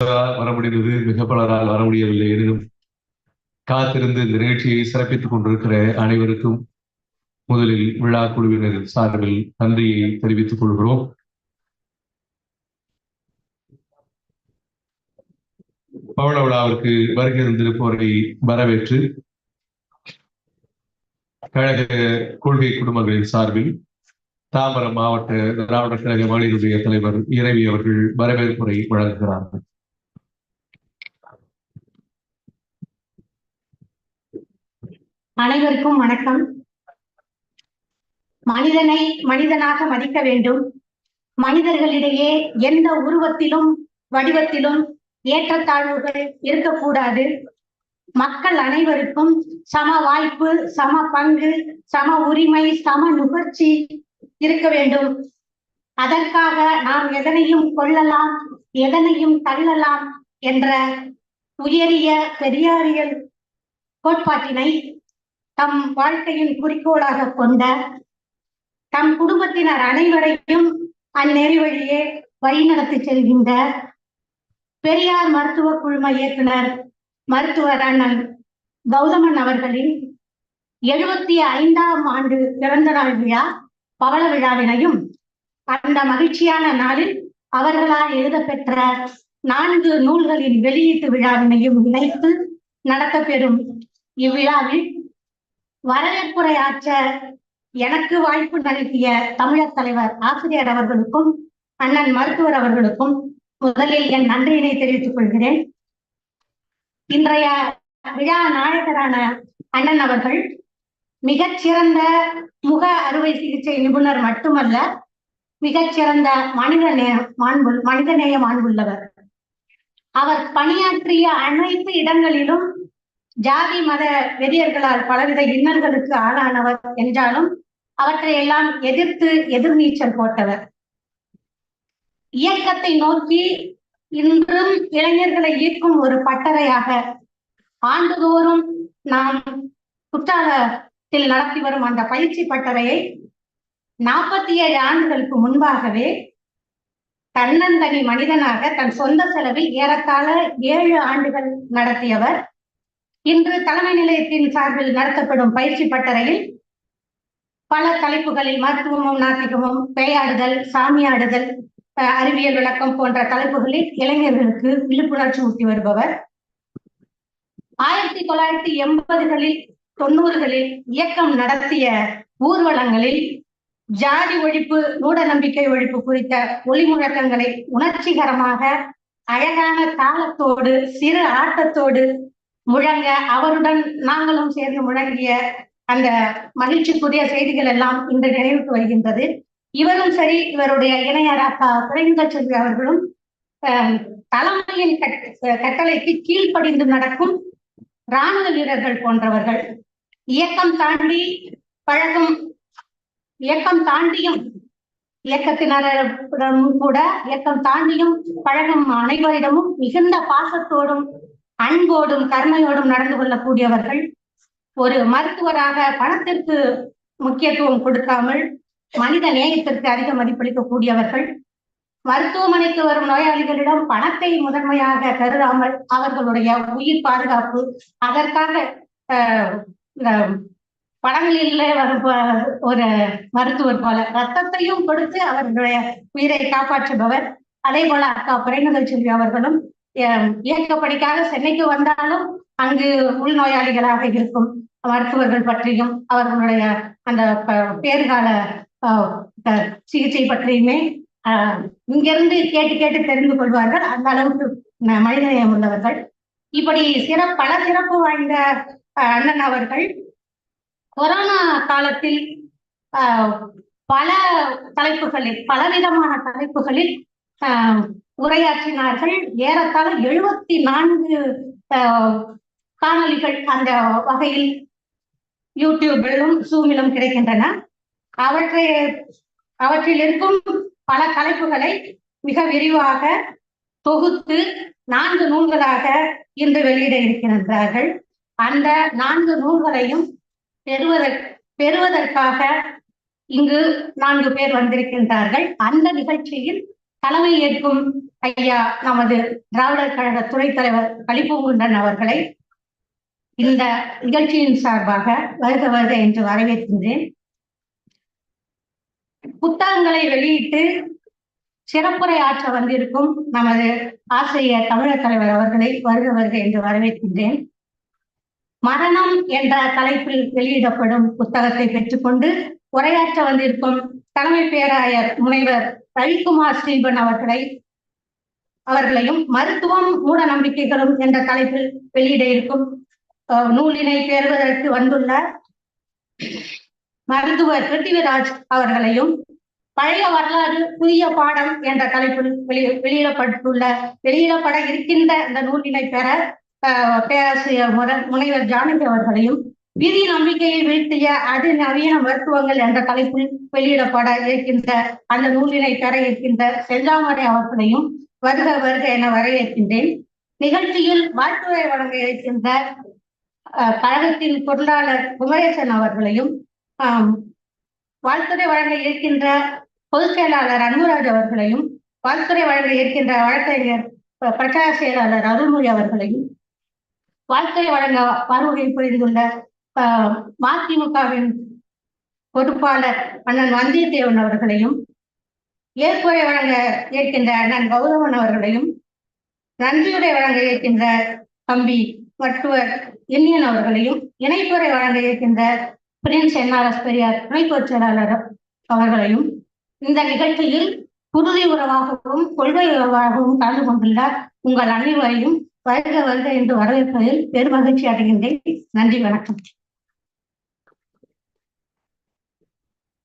சிலரால் வர முடிந்தது மிக பலரால் வர முடியவில்லை எனினும் காத்திருந்து இந்த நிகழ்ச்சியை சிறப்பித்துக் கொண்டிருக்கிற அனைவருக்கும் முதலில் விழா குழுவினர் சார்பில் நன்றியை தெரிவித்துக் கொள்கிறோம். பவள விழாவிற்கு வருகை தந்திருப்பவரை வரவேற்று கழக கொள்கை குடும்பங்களின் சார்பில் தாம்பரம் மாவட்ட திராவிட கழக மகளிருடைய தலைவர் இரவி அவர்கள் வரவேற்புரை வழங்குகிறார்கள். அனைவருக்கும் வணக்கம். மனிதனை மனிதனாக மதிக்க வேண்டும். மனிதர்களிடையே எந்த உருவத்திலும் வடிவத்திலும் ஏற்றத்தாழ்வுகள் இருக்கக்கூடாது. மக்கள் அனைவருக்கும் சம வாய்ப்பு சம பங்கு சம உரிமை சம நுகர்ச்சி இருக்க வேண்டும். அதற்காக நாம் எதனையும் கொள்ளலாம் எதனையும் தள்ளலாம் என்ற உயரிய பெரியாரியல் கோட்பாட்டினை தம் வாழ்க்கையின் குறிக்கோளாக கொண்ட தம் குடும்பத்தினர் அனைவரையும் அந்நெறி வழியே வழிநடத்தி செல்கின்ற பெரியார் மருத்துவ குழும இயக்குனர் மருத்துவர் அண்ணன் கௌதமன் அவர்களின் எழுபத்தி ஐந்தாம் ஆண்டு பிறந்த நாள் விழா பவள விழாவினையும் அந்த மகிழ்ச்சியான நாளில் அவர்களால் எழுதப்பெற்ற நான்கு நூல்களின் வெளியீட்டு விழாவினையும் இணைத்து நடத்தப்பெறும் இவ்விழாவில் வரவேற்புரை ஆற்ற எனக்கு வாய்ப்பு நல்கிய தமிழர் தலைவர் ஆசிரியர் அவர்களுக்கும் அண்ணன் மருத்துவர் அவர்களுக்கும் முதலில் என் நன்றியினை தெரிவித்துக் கொள்கிறேன். இன்றைய விழா நாயகரான அண்ணன் அவர்கள் மிகச்சிறந்த முக அறுவை சிகிச்சை நிபுணர் மட்டுமல்ல மிகச்சிறந்த மனித நே மாண்பு மனிதநேய மாண்புள்ளவர். அவர் பணியாற்றிய அனைத்து இடங்களிலும் ஜாதி மத வெறியர்களால் பலவித இன்னல்களுக்கு ஆளானவர் என்றாலும் அவற்றை எல்லாம் எதிர்த்து எதிர்நீச்சல் போட்டவர். இயக்கத்தை நோக்கி இன்றும் இளைஞர்களை ஈர்க்கும் ஒரு பட்டறையாக ஆண்டுதோறும் நாம் குற்றாலத்தில் நடத்தி வரும் அந்த பயிற்சி பட்டறையை நாற்பத்தி ஏழு ஆண்டுகளுக்கு முன்பாகவே தன்னந்தனி மனிதனாக தன் சொந்த செலவில் ஏறத்தாழ ஏழு ஆண்டுகள் நடத்தியவர் இன்று தலைமை நிலையத்தின் சார்பில் நடத்தப்படும் பயிற்சி பட்டறையில் பல தலைப்புகளில் மருத்துவமும் நாத்திகமும் பெயாடுதல் சாமியாடுதல் அறிவியல் விளக்கம் போன்ற தலைப்புகளில் இளைஞர்களுக்கு விழிப்புணர்ச்சி ஊட்டி வருபவர். ஆயிரத்தி தொள்ளாயிரத்தி எண்பதுகளில் தொண்ணூறுகளில் இயக்கம் நடத்திய ஊர்வலங்களில் ஜாதி ஒழிப்பு மூட நம்பிக்கை ஒழிப்பு குறித்த ஒளி முழக்கங்களை உணர்ச்சிகரமாக அழகான தாளத்தோடு சிறு ஆட்டத்தோடு முழங்க அவருடன் நாங்களும் சேர்ந்து முழங்கிய அந்த மகிழ்ச்சிக்குரிய செய்திகள் எல்லாம் இன்று நினைவுக்கு வருகின்றது. இவரும் சரி இவருடைய இணையர் அக்கா குறைந்த செல்வி அவர்களும் தலைமையின் கட்டளைக்கு கீழ்ப்படிந்து நடக்கும் இராணுவ வீரர்கள் போன்றவர்கள். இயக்கம் தாண்டி பழகும் இயக்கம் தாண்டியும் இயக்கத்தினரிடம் கூட இயக்கம் தாண்டியும் பழகும் அனைவரிடமும் மிகுந்த பாசத்தோடும் அன்போடும் கருணையோடும் நடந்து கொள்ளக்கூடியவர்கள் ஒரு மருத்துவராக பணத்திற்கு முக்கியத்துவம் கொடுக்காமல் மனித நேயத்திற்கு அதிக மதிப்பளிக்கக்கூடியவர்கள். மருத்துவமனைக்கு வரும் நோயாளிகளிடம் பணத்தை முதன்மையாக கருதாமல் அவர்களுடைய உயிர் பாதுகாப்பு அதற்காக படங்களில் வரும் ஒரு மருத்துவர் போல ரத்தத்தையும் கொடுத்து அவர்களுடைய உயிரை காப்பாற்றுபவர். அதே போல அக்கா பிறைநகர் செல்வி அவர்களும் இயக்கப்படிக்காக சென்னைக்கு வந்தாலும் அங்கு உள்நோயாளிகளாக இருக்கும். மருத்துவர்கள் பற்றியும் அவர்களுடைய அந்த பேறுகால சிகிச்சை பற்றியுமே இங்கிருந்து கேட்டு கேட்டு தெரிந்து கொள்வார்கள். அந்த அளவுக்கு மனிதநேயம் உள்ளவர்கள். இப்படி சிறப்பு பல சிறப்பு வாய்ந்த அண்ணன் அவர்கள் கொரோனா காலத்தில் பல தலைப்புகளில் பலவிதமான தலைப்புகளில் உரையாற்றினார்கள். ஏறத்தாழ எழுபத்தி நான்கு காணொலிகள் அந்த வகையில் யூடியூபிலும் சூமிலும் கிடைக்கின்றன. அவற்றை அவற்றில் இருக்கும் பல தலைப்புகளை மிக விரிவாக தொகுத்து நான்கு நூல்களாக இன்று வெளியிட இருக்கின்றார்கள். அந்த நான்கு நூல்களையும் பெறுவதற் பெறுவதற்காக இங்கு நான்கு பேர் வந்திருக்கின்றார்கள். அந்த நிகழ்ச்சியில் தலைமை ஏற்கும் ஐயா நமது திராவிடர் கழக துணைத் தலைவர் கலிபூங்குண்டன் அவர்களை இந்த நிகழ்ச்சியின் சார்பாக வருக வருக என்று வரவேற்கின்றேன். புத்தகங்களை வெளியிட்டு சிறப்புரை ஆற்ற வந்திருக்கும் நமது ஆசிரியர் தமிழர் தலைவர் அவர்களை வருக வருக என்று வரவேற்கின்றேன். மரணம் என்ற தலைப்பில் வெளியிடப்படும் புத்தகத்தை பெற்றுக்கொண்டு உரையாற்ற வந்திருக்கும் தலைமை பேராயர் முனைவர் ரவிக்குமார் ஸ்ரீபன் அவர்களை அவர்களையும் மருத்துவம் மூட நம்பிக்கைகளும் என்ற தலைப்பில் வெளியிட இருக்கும். அஹ், நூலினை பெறுவதற்கு வந்துள்ள மருத்துவர் பிருத்திவிராஜ் அவர்களையும் பழைய வரலாறு புதிய பாடம் என்ற தலைப்பில் வெளி வெளியிடப்பட்டுள்ள வெளியிடப்பட இருக்கின்ற இந்த நூலினை பெற பேராசிரியர் முர- முனைவர் ஜானகி அவர்களையும் விதி நம்பிக்கையை வீழ்த்திய அதிநவீன மருத்துவங்கள் என்ற தலைப்பில் வெளியிடப்பட இருக்கின்ற அந்த நூலினை பெற இருக்கின்ற செஞ்சாமரை அவர்களையும் வருக வருக என வரவேற்கின்றேன். நிகழ்ச்சியில் வாழ்த்துரை வழங்க இருக்கின்ற கழகத்தின் பொருளாளர் குமரேசன் அவர்களையும் வாழ்த்துறை வாழ்த்துரை வழங்க இருக்கின்ற பொதுச் செயலாளர் அன்புராஜ் அவர்களையும் வாழ்த்துறை வழங்க இருக்கின்ற வழக்கறிஞர் பிரச்சார செயலாளர் அருள்மொழி அவர்களையும் வாழ்த்துரை வழங்க வருகை புரிந்துள்ள மதிமுகவின் பொறுப்பாளர் அண்ணன் வந்தியத்தேவன் அவர்களையும் ஏற்புரை வழங்க ஏற்கின்ற நன் கௌதமன் அவர்களையும் நன்றியுரை வழங்க ஏற்கின்ற தம்பி வட்டுவர் எண்ணியன் அவர்களையும் இணைப்புரை வழங்க இருக்கின்ற பிரின்ஸ் என்ஆர்எஸ் பெரியார் துணை செயலாளர் அவர்களையும் இந்த நிகழ்ச்சியில் குருதி உறவாகவும் கொள்கை உறவாகவும் கலந்து கொண்டுள்ள உங்கள் அனைவரையும் வருக வருக என்று வரவேற்பதில் பெரும் மகிழ்ச்சி அடைகின்றேன். நன்றி வணக்கம்.